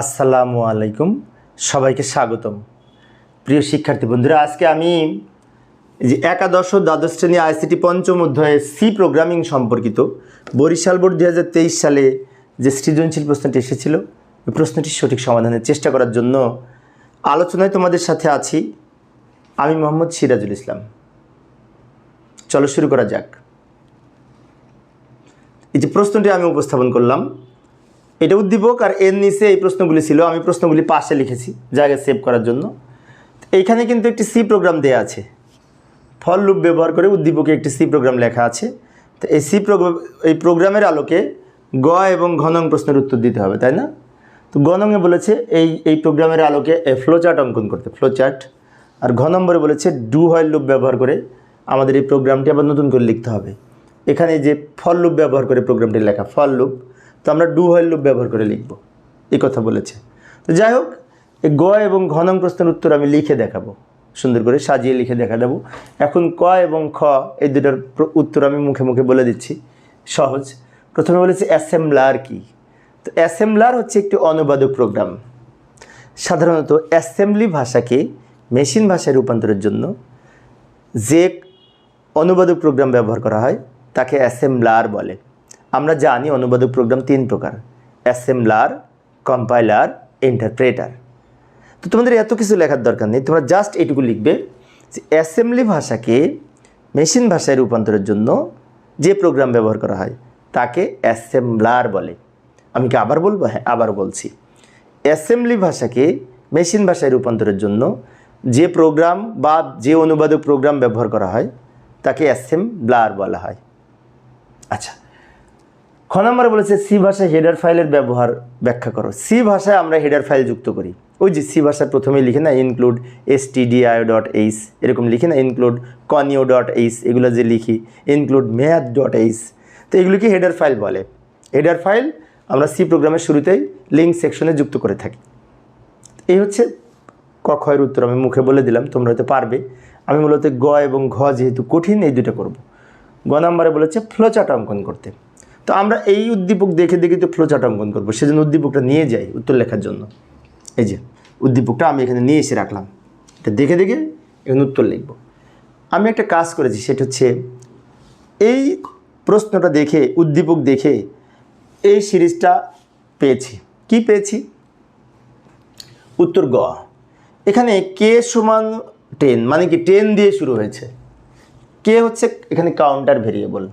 আসসালামু আলাইকুম। সবাইকে স্বাগতম। প্রিয় শিক্ষার্থী বন্ধুরা, আজকে আমি যে একাদশ দ্বাদশ শ্রেণি আইসিটি পঞ্চম অধ্যায়ে সি প্রোগ্রামিং সম্পর্কিত বরিশাল বোর্ড দু হাজার তেইশ সালে যে সৃজনশীল প্রশ্নটি এসেছিল, ওই প্রশ্নটির সঠিক সমাধানের চেষ্টা করার জন্য আলোচনায় তোমাদের সাথে আছি আমি মোহাম্মদ সিরাজুল ইসলাম। চলো শুরু করা যাক। এই যে প্রশ্নটি আমি উপস্থাপন করলাম এটা উদ্দীপক আর এর নিচে এই প্রশ্নগুলি ছিল, আমি প্রশ্নগুলি পাশে লিখেছি জায়গায় সেভ করার জন্য। এইখানে কিন্তু একটি সি প্রোগ্রাম দেয়া আছে। ফল লুপ ব্যবহার করে উদ্দীপকে একটি সি প্রোগ্রাম লেখা আছে। তো এই সি প্রোগ্রাম এই প্রোগ্রামের আলোকে গ এবং ঘনং প্রশ্নের উত্তর দিতে হবে, তাই না? তো গ নংয়ে বলেছে এই এই প্রোগ্রামের আলোকে ফ্লো চার্ট অঙ্কন করতে ফ্লো চার্ট আর ঘ নম্বরে বলেছে ডু হয় লুপ ব্যবহার করে আমাদের এই প্রোগ্রামটি আবার নতুন করে লিখতে হবে। এখানে যে ফল লুপ ব্যবহার করে প্রোগ্রামটি লেখা ফল লুপ তো আমরা ডু হয় লুপ ব্যবহার করে লিখব। এই কথা বলেছে। তো যাই হোক, এই গ এবং ঘ নং প্রশ্নের উত্তর আমি লিখে দেখাবো। সুন্দর করে সাজিয়ে লিখে দেখা দেবো এখন ক এবং খ এই দুটার উত্তর আমি মুখে মুখে বলে দিচ্ছি। সহজ। প্রথমে বলেছি অ্যাসেম্বলার কি? তো অ্যাসেম্বলার হচ্ছে একটি অনুবাদক প্রোগ্রাম সাধারণত অ্যাসেম্বলি ভাষাকে মেশিন ভাষায় রূপান্তরের জন্য যে অনুবাদক প্রোগ্রাম ব্যবহার করা হয়, তাকে অ্যাসেম্বলার বলে। আমরা জানি অনুবাদক প্রোগ্রাম তিন প্রকার, অ্যাসেম্বলার, কম্পাইলার, ইন্টারপ্রেটার। তো তোমাদের এত কিছু লেখার দরকার নেই, তোমরা জাস্ট এইটুকু লিখবে যে অ্যাসেম্বলি ভাষাকে মেশিন ভাষায় রূপান্তরের জন্য যে প্রোগ্রাম ব্যবহার করা হয়, তাকে অ্যাসেম্বলার বলে। আমি কি আবার বলব? হ্যাঁ আবার বলছি। অ্যাসেম্বলি ভাষাকে মেশিন ভাষায় রূপান্তরের জন্য যে প্রোগ্রাম বা যে অনুবাদক প্রোগ্রাম ব্যবহার করা হয়, তাকে অ্যাসেম্বলার বলা হয়। আচ্ছা খ নম্বরে বলেছে, সি ভাষায় হেডার ফাইলের ব্যবহার ব্যাখ্যা করো। সি ভাষায় আমরা হেডার ফাইল যুক্ত করি। ওই যে সি ভাষার প্রথমেই লিখে না include S T D I dot H এরকম লিখি না ইনক্লুড কনিও ডট এইচ এগুলো যে লিখি ইনক্লুড মেয়াদ ডট এইচ তো এগুলিকে হেডার ফাইল বলে। হেডার ফাইল আমরা সি প্রোগ্রামের শুরুতেই লিঙ্ক সেকশনে যুক্ত করে থাকি। এই হচ্ছে ক খয়ের উত্তর। আমি মুখে বলে দিলাম, তোমরা হয়তো পারবে। আমি মূলত গ এবং ঘ যেহেতু কঠিন, এই দুটো করব। গ নাম্বারে বলেছে ফ্লোচার্ট অঙ্কন করতে। তো আমরা এই উদ্দীপক দেখে দেখে তো ফ্লোচার্ট অঙ্কন করব। সেজন্য উদ্দীপকটা নিয়ে যাই উত্তর লেখার জন্য। এই যে, উদ্দীপকটা আমি এখানে নিয়ে এসে রাখলাম। এটা দেখে দেখে এখানে উত্তর লিখব। আমি একটা কাজ করেছি, সেটা হচ্ছে এই প্রশ্নটা দেখে, উদ্দীপক দেখে এই সিরিজটা পেয়েছি। কি পেয়েছি? উত্তর গ। এখানে কে সমান টেন মানে কি টেন দিয়ে শুরু হয়েছে। কে হচ্ছে এখানে কাউন্টার ভেরিয়েবল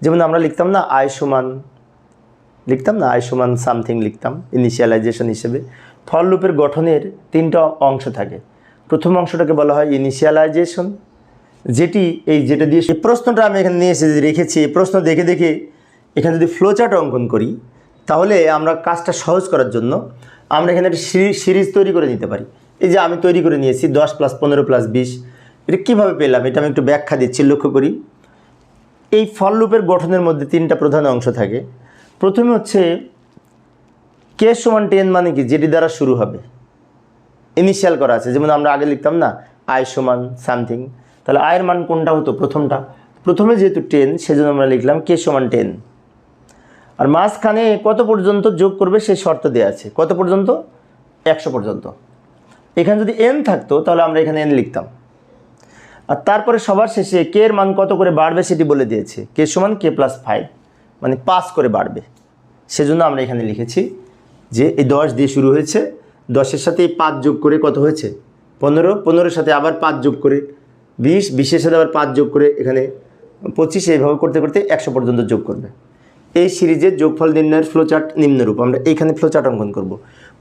যেমন আমরা লিখতাম না আয় সমান লিখতাম না আয় সমান সামথিং লিখতাম ইনিশিয়ালাইজেশন হিসেবে। ফল লুপের গঠনের তিনটা অংশ থাকে। প্রথম অংশটাকে বলা হয় ইনিশিয়ালাইজেশন যেটি এই যেটা দিয়ে প্রশ্নটা আমি এখানে নিয়ে এসে রেখেছি, এই প্রশ্ন দেখে দেখে এখানে যদি ফ্লোচার্ট অঙ্কন করি, তাহলে আমরা কাজটা সহজ করার জন্য আমরা এখানে একটা সিরি- সিরিজ তৈরি করে নিতে পারি। এই যে আমি তৈরি করে নিয়েছি, দশ প্লাস পনেরো প্লাস বিশ, এটা কীভাবে পেলাম? এটা আমি একটু ব্যাখ্যা দিচ্ছি, লক্ষ্য করি। এই ফল লুপের গঠনের মধ্যে তিনটা প্রধান অংশ থাকে। প্রথমে হচ্ছে কে সমান টেন মানে কি? যেটি দ্বারা শুরু হবে। ইনিশিয়াল করা আছে। যেমন আমরা আগে লিখতাম না আয় সমান সামথিং তাহলে আয়ের মান কোনটা হতো? প্রথমটা। প্রথমে যেহেতু টেন সেজন্য আমরা লিখলাম কে সমান টেন আর মাঝখানে কত পর্যন্ত যোগ করবে সেই শর্ত দেওয়া আছে। কত পর্যন্ত? একশো পর্যন্ত। এখানে যদি এন থাকতো, তাহলে আমরা এখানে এন লিখতাম। আর তারপরে সবার শেষে কে এর মান কত করে বাড়বে সেটি বলে দিয়েছে। কে সমান, কে প্লাস ফাইভ মানে পাঁচ করে বাড়বে। সেজন্য আমরা এখানে লিখেছি যে এই দশ দিয়ে শুরু হয়েছে। দশের সাথে এই পাঁচ যোগ করে কত হয়েছে? পনেরো। পনেরোর সাথে আবার পাঁচ যোগ করে বিশ। বিশের সাথে আবার পাঁচ যোগ করে এখানে পঁচিশ। এইভাবে করতে করতে একশো পর্যন্ত যোগ করবে। এই সিরিজের যোগফল নির্ণয়ের ফ্লোচার্ট নিম্নরূপ। আমরা এইখানে ফ্লোচার্ট অঙ্কন করব।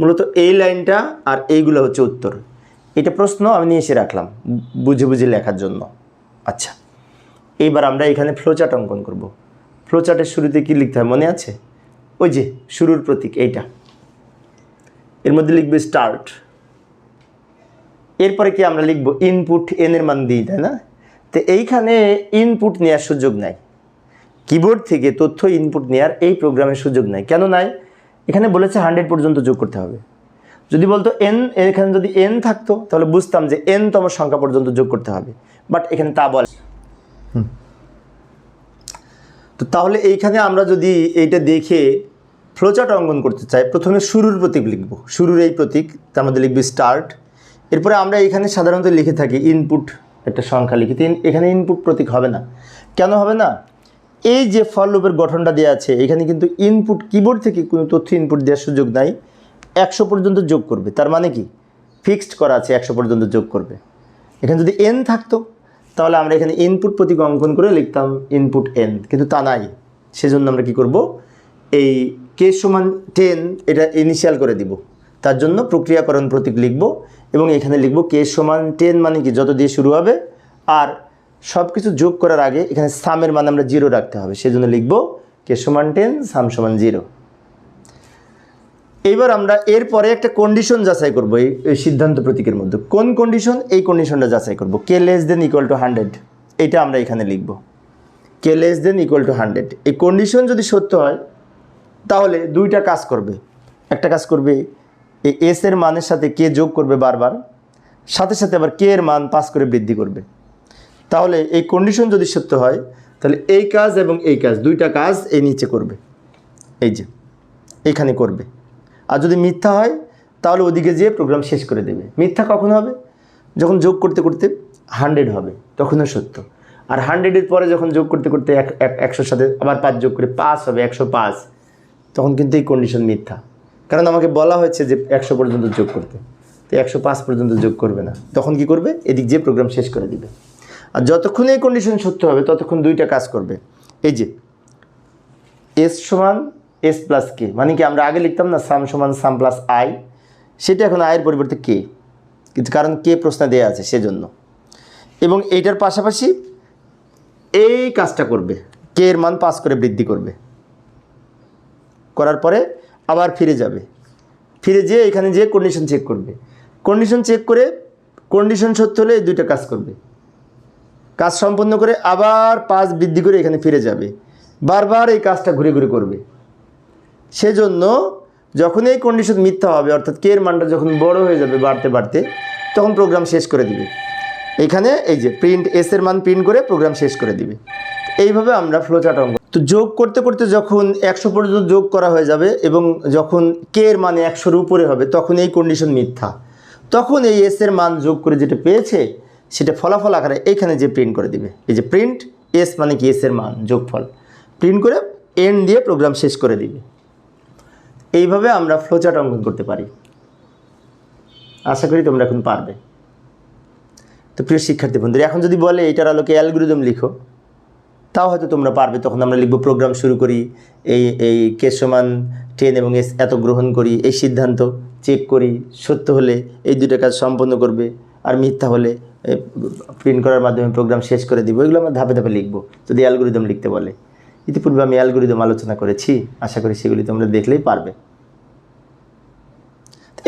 মূলত এই লাইনটা আর এইগুলো হচ্ছে উত্তর। এটা প্রশ্ন আমি নিয়ে এসে রাখলাম, বুঝে বুঝে লেখার জন্য। আচ্ছা এইবার আমরা এখানে ফ্লোচার্ট অঙ্কন করব। ফ্লোচার্টের শুরুতে কি লিখতে হয় মনে আছে? ওই যে, শুরুর প্রতীক, এইটা। এর মধ্যে লিখবে স্টার্ট এরপরে কি আমরা লিখব ইনপুট এন এর মান দিই, তাই না? তো এইখানে ইনপুট নেওয়ার সুযোগ নাই। কিবোর্ড থেকে তথ্য ইনপুট নেওয়ার এই প্রোগ্রামের সুযোগ নাই। কেন নাই? এখানে বলেছে হান্ড্রেড পর্যন্ত যোগ করতে হবে। যদি বলতো এন এখানে যদি এন থাকতো তাহলে বুঝতাম যে এন তম সংখ্যা পর্যন্ত যোগ করতে হবে। বাট এখানে তা বলে। হুম। তো তাহলে এইখানে আমরা যদি এইটা দেখে ফ্লোচার্ট অঙ্কন করতে চাই প্রথমে শুরুর প্রতীক লিখব। শুরুর এই প্রতীক তার মধ্যে লিখবি স্টার্ট এরপরে আমরা এখানে সাধারণত লিখে থাকি ইনপুট একটা সংখ্যা লিখি। এখানে ইনপুট প্রতীক হবে না। কেন হবে না? এই যে ফল লুপের গঠনটা দেওয়া আছে এখানে কিন্তু ইনপুট কিবোর্ড থেকে কোনো তথ্য ইনপুট দেওয়ার সুযোগ নাই। একশো পর্যন্ত যোগ করবে। তার মানে কি? ফিক্সড করা আছে একশো পর্যন্ত যোগ করবে। এখানে যদি এন থাকতো, তাহলে আমরা এখানে ইনপুট প্রতীক অঙ্কন করে লিখতাম ইনপুট এন কিন্তু তা নাই। সেজন্য আমরা কি করব? এই কে সমান টেন এটা ইনিশিয়াল করে দিব। তার জন্য প্রক্রিয়াকরণ প্রতীক লিখব এবং এখানে লিখব কে সমান টেন মানে কি? যত দিয়ে শুরু হবে। আর সব কিছু যোগ করার আগে এখানে সামের মান আমরা জিরো রাখতে হবে। সেজন্য লিখব কে সমান টেন সাম সমান জিরো এইবার আমরা এরপরে একটা কন্ডিশন যাচাই করব, এই এই সিদ্ধান্ত প্রতীকের মধ্যে। কোন কন্ডিশন এই কন্ডিশনটা যাচাই করব। K less than equal to hundred এটা আমরা এখানে লিখব। K less than equal to hundred এই কন্ডিশন যদি সত্য হয়, তাহলে দুইটা কাজ করবে। একটা কাজ করবে, এই এস এর মানের সাথে কে যোগ করবে বারবার, সাথে সাথে আবার কে এর মান পাস করে বৃদ্ধি করবে। তাহলে এই কন্ডিশন যদি সত্য হয়, তাহলে এই কাজ এবং এই কাজ, দুইটা কাজ এই নিচে করবে। এই যে, এখানে করবে। আর যদি মিথ্যা হয়, তাহলে ওদিকে যেয়ে প্রোগ্রাম শেষ করে দেবে। মিথ্যা কখন হবে? যখন যোগ করতে করতে হান্ড্রেড হবে, তখনও সত্য। আর হান্ড্রেডের পরে যখন যোগ করতে করতে এক, এক- একশোর সাথে আবার পাঁচ যোগ করে পাঁচ হবে, একশো পাঁচ, তখন কিন্তু এই কন্ডিশন মিথ্যা। কারণ আমাকে বলা হয়েছে যে একশো পর্যন্ত যোগ করতে। তো একশো পাঁচ পর্যন্ত যোগ করবে না। তখন কি করবে? এদিক যে প্রোগ্রাম শেষ করে দিবে। আর যতক্ষণ এই কন্ডিশন সত্য হবে, ততক্ষণ দুইটা কাজ করবে। এই যে এস সমান এস প্লাস কে মানে কি আমরা আগে লিখতাম না সাম সমান সাম প্লাস আই সেটা এখন আয়ের পরিবর্তে কে কিন্তু কারণ কে প্রশ্ন দেওয়া আছে সেজন্য। এবং এইটার পাশাপাশি এই কাজটা করবে। কে এর মান পাস করে বৃদ্ধি করবে। করার পরে আবার ফিরে যাবে। ফিরে যেয়ে এখানে যেয়ে কন্ডিশন চেক করবে। কন্ডিশন চেক করে কন্ডিশন সত্য হলে দুইটা কাজ করবে। কাজ সম্পন্ন করে আবার পাঁচ বৃদ্ধি করে এখানে ফিরে যাবে। বারবার এই কাজটা ঘুরে ঘুরে করবে। সেজন্য যখন এই কন্ডিশন মিথ্যা হবে, অর্থাৎ কে এর মানটা যখন বড় হয়ে যাবে বাড়তে বাড়তে, তখন প্রোগ্রাম শেষ করে দিবে। এখানে এই যে প্রিন্ট এস এর মান প্রিন্ট করে প্রোগ্রাম শেষ করে দিবে। এইভাবে আমরা ফ্লোচার্ট অঙ্ক তো যোগ করতে করতে যখন একশো পর্যন্ত যোগ করা হয়ে যাবে এবং যখন কে এর মানে একশোর উপরে হবে, তখন এই কন্ডিশন মিথ্যা। তখন এই এস এর মান যোগ করে যেটা পেয়েছে, সেটা ফলাফল আকারে এইখানে যে প্রিন্ট করে দিবে। এই যে প্রিন্ট এস মানে কি? এস এর মান, যোগফল। প্রিন্ট করে এন দিয়ে প্রোগ্রাম শেষ করে দিবে। এইভাবে আমরা ফ্লোচার্ট অঙ্কন করতে পারি। আশা করি তোমরা এখন পারবে। তো প্রিয় শিক্ষার্থী বন্ধুরা, এখন যদি বলে এটার আলোকে অ্যালগোরিদম লিখো, তাও হয়তো তোমরা পারবে। তখন আমরা লিখব প্রোগ্রাম শুরু করি, এই এই কে সমান টেন এবং এস এত গ্রহণ করি, এই সিদ্ধান্ত চেক করি, সত্য হলে এই দুটো কাজ সম্পন্ন করবে, আর মিথ্যা হলে প্রিন্ট করার মাধ্যমে প্রোগ্রাম শেষ করে দিব। এগুলো আমরা ধাপে ধাপে লিখব, যদি অ্যালগোরিদম লিখতে বলে। ইতিপূর্বে আমি অ্যালগোরিদম আলোচনা করেছি, আশা করি সেগুলি তোমরা দেখলেই পারবে।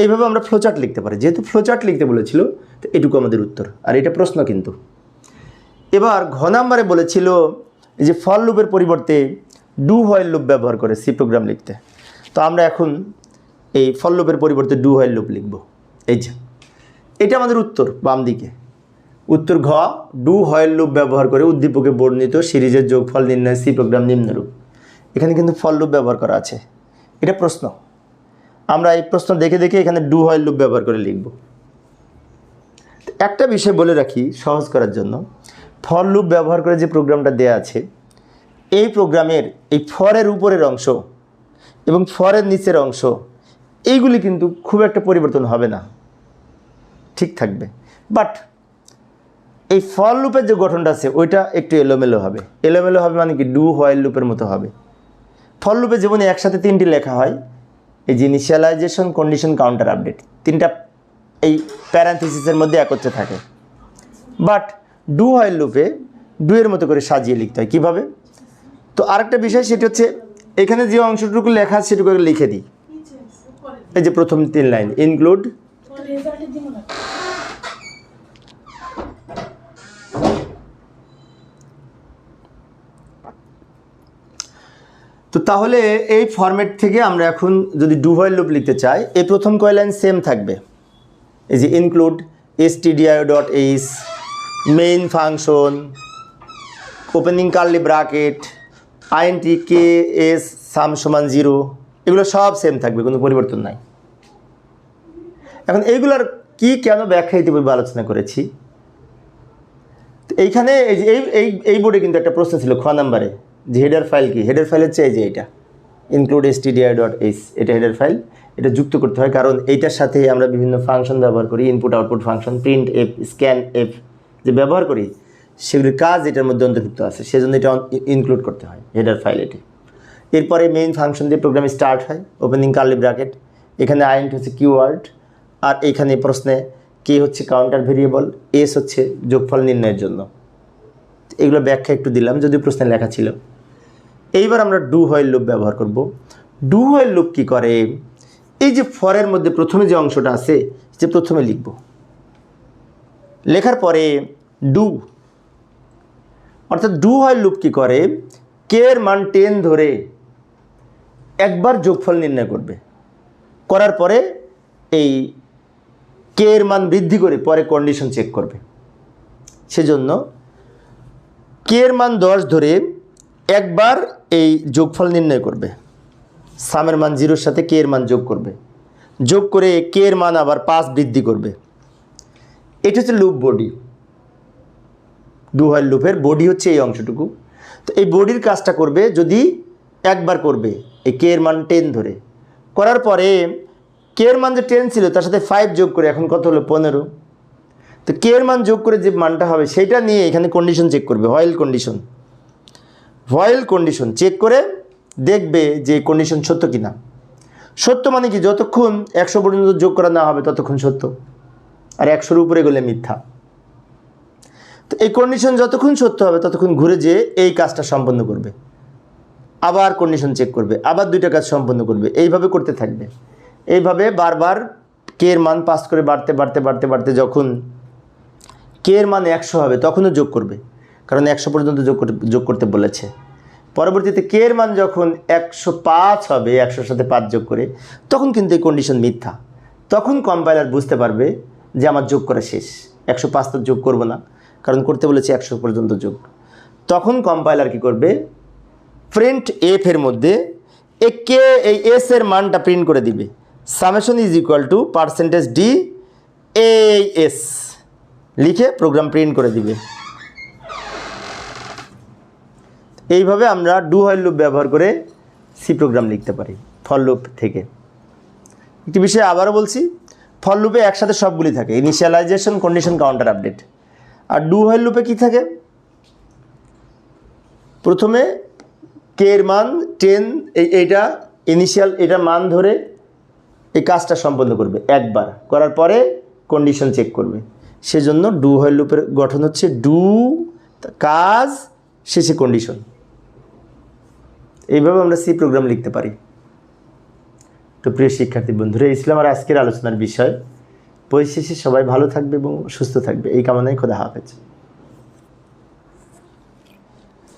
এইভাবে আমরা ফ্লোচার্ট লিখতে পারি। যেহেতু ফ্লোচার্ট লিখতে বলেছিল, তো এটুকু আমাদের উত্তর। আর এটা প্রশ্ন কিন্তু। এবার ঘ নাম্বারে বলেছিল যে ফল লুপের পরিবর্তে ডু হোয়াইল লুপ ব্যবহার করে সি প্রোগ্রাম লিখতে। তো আমরা এখন এই ফল লুপের পরিবর্তে ডু হোয়াইল লুপ লিখব। এই যে, এটা আমাদের উত্তর বাম দিকে। উত্তর ঘ ডু হোয়াইল লুপ ব্যবহার করে উদ্দীপকে বর্ণিত সিরিজের যোগফল নির্ণয় সি প্রোগ্রাম নিম্নরূপ। এখানে কিন্তু ফল লুপ ব্যবহার করা আছে। এটা প্রশ্ন। আমরা এই প্রশ্ন দেখে দেখে এখানে ডু হয় লুপ ব্যবহার করে লিখব। একটা বিষয় বলে রাখি সহজ করার জন্য। ফর লুপ ব্যবহার করে যে প্রোগ্রামটা দেয়া আছে, এই প্রোগ্রামের এই ফরের উপরের অংশ এবং ফরের নিচের অংশ, এইগুলি কিন্তু খুব একটা পরিবর্তন হবে না। ঠিক থাকবে। বাট এই ফর লুপের যে গঠনটা আছে, ওইটা একটু এলোমেলো হবে। এলোমেলো হবে মানে কি? ডু হোয়াইল লুপের মতো হবে। ফর লুপে যেমন একসাথে তিনটি লেখা হয় এই যে ইনিশিয়ালাইজেশন কন্ডিশন কাউন্টার আপডেট তিনটা এই প্যারান্থিসিসের মধ্যে একত্রে থাকে। বাট ডু হয় লুপে ডুয়ের মতো করে সাজিয়ে লিখতে হয়। কীভাবে? তো আরেকটা বিষয় সেটি হচ্ছে, এখানে যে অংশটুকু লেখা সেটুকু লিখে দিই। এই যে প্রথম তিন লাইন ইনক্লুড তো তাহলে এই ফরম্যাট থেকে আমরা এখন যদি ডু হোয়াইল লুপ লিখতে চাই, এই প্রথম কয় লাইন সেম থাকবে? এই যে include S T D I dot H main function opening curly bracket I N T K S sum সমান জিরো এগুলো সব সেম থাকবে, কোনো পরিবর্তন নাই। এখন এইগুলার কি কেন ব্যাখ্যা ইতিপূর্বে আলোচনা করেছি? তো এইখানে এই এই এই বোর্ডে কিন্তু একটা প্রশ্ন ছিল খ নাম্বারে। যে হেডার ফাইল কি? হেডার ফাইল হচ্ছে এই যে এটা include S T D I dot H এটা হেডার ফাইল এটা যুক্ত করতে হয় কারণ এইটার সাথে আমরা বিভিন্ন ফাংশন ব্যবহার করি input output function print F scan F যে ব্যবহার করি, সেগুলির কাজ এটার মধ্যে অন্তর্ভুক্ত আছে, সেজন্য এটা ইনক্লুড করতে হয় হেডার ফাইল এটি। এরপরে মেইন ফাংশন দিয়ে প্রোগ্রাম স্টার্ট হয় ওপেনিং কার্লি ব্র্যাকেট এখানে আইন্ট হচ্ছে কিওয়ার্ড আর এখানে প্রশ্নে কে হচ্ছে কাউন্টার ভেরিয়েবল এস হচ্ছে যোগফল নির্ণয়ের জন্য। এগুলো ব্যাখ্যা একটু দিলাম যদি প্রশ্নে লেখা ছিল। এইবার আমরা ডু হোয়াইল লুপ ব্যবহার করব। ডু হোয়াইল লুপ কী করে? এই যে ফরের মধ্যে প্রথমে যে অংশটা আছে যে প্রথমে লিখব। লেখার পরে ডু অর্থাৎ ডু হোয়াইল লুপ কী করে? কে এর মান টেন ধরে একবার যোগফল নির্ণয় করবে। করার পরে এই কে এর মান বৃদ্ধি করে পরে কন্ডিশন চেক করবে। সেজন্য কে এর মান দশ ধরে একবার এই যোগফল নির্ণয় করবে। সামের মান জিরোর সাথে কে এর মান যোগ করবে। যোগ করে কে এর মান আবার পাঁচ বৃদ্ধি করবে। এটা হচ্ছে লুপ বডি। ডু হোয়াইল লুপের বডি হচ্ছে এই অংশটুকু। তো এই বডির কাজটা করবে যদি একবার করবে, এই কে এর মান টেন ধরে। করার পরে কে এর মান যে টেন ছিল, তার সাথে ফাইভ যোগ করে, এখন কত হলো? পনেরো। তো কে এর মান যোগ করে যে মানটা হবে, সেটা নিয়ে এখানে কন্ডিশন চেক করবে while condition while condition check করে দেখবে যে কন্ডিশন সত্য কি না সত্য মানে কি? যতক্ষণ একশো পর্যন্ত যোগ করা না হবে, ততক্ষণ সত্য। আর একশোর উপরে গেলে মিথ্যা। তো এই কন্ডিশন যতক্ষণ সত্য হবে, ততক্ষণ ঘুরে যেয়ে এই কাজটা সম্পন্ন করবে। আবার কন্ডিশন চেক করবে, আবার দুইটা কাজ সম্পন্ন করবে। এইভাবে করতে থাকবে। এইভাবে বারবার কে এর মান পাস করে বাড়তে বাড়তে বাড়তে বাড়তে যখন কে এর মান একশো হবে, তখনও যোগ করবে। কারণ একশো পর্যন্ত যোগ করতে যোগ করতে বলেছে। পরবর্তীতে কে এর মান যখন একশো পাঁচ হবে, একশোর সাথে পাঁচ যোগ করে, তখন কিন্তু এই কন্ডিশন মিথ্যা। তখন কম্পাইলার বুঝতে পারবে যে আমার যোগ করা শেষ। একশো পাঁচ তো যোগ করব না, কারণ করতে বলেছে একশো পর্যন্ত যোগ। তখন কম্পাইলার কি করবে? প্রিন্ট এফ এর মধ্যে এ কে এই এস এর মানটা প্রিন্ট করে দিবে। Summation is equal to percentage D A S লিখে প্রোগ্রাম প্রিন্ট করে দিবে। এইভাবে আমরা ডু হোয়াইল লুপ ব্যবহার করে সি প্রোগ্রাম লিখতে পারি ফল লুপ থেকে। একটি বিষয় আবারও বলছি ফল লুপে একসাথে সবগুলি থাকে ইনিশিয়ালাইজেশন কন্ডিশন কাউন্টার আপডেট আর ডু হোয়াইল লুপে কী থাকে? প্রথমে কে এর মান টেন এই এইটা ইনিশিয়াল এটা মান ধরে এই কাজটা সম্পন্ন করবে, একবার। করার পরে কন্ডিশন চেক করবে। সেজন্য ডু হোয়াইল লুপের গঠন হচ্ছে ডু কাজ শেষে কন্ডিশন এইভাবে আমরা সি প্রোগ্রাম লিখতে পারি। তো প্রিয় শিক্ষার্থী বন্ধুরা ইসলাম আর আজকের আলোচনার বিষয়। পরিশেষে সবাই ভালো থাকবে এবং সুস্থ থাকবে। এই কামনায় খোদা হাফেজ।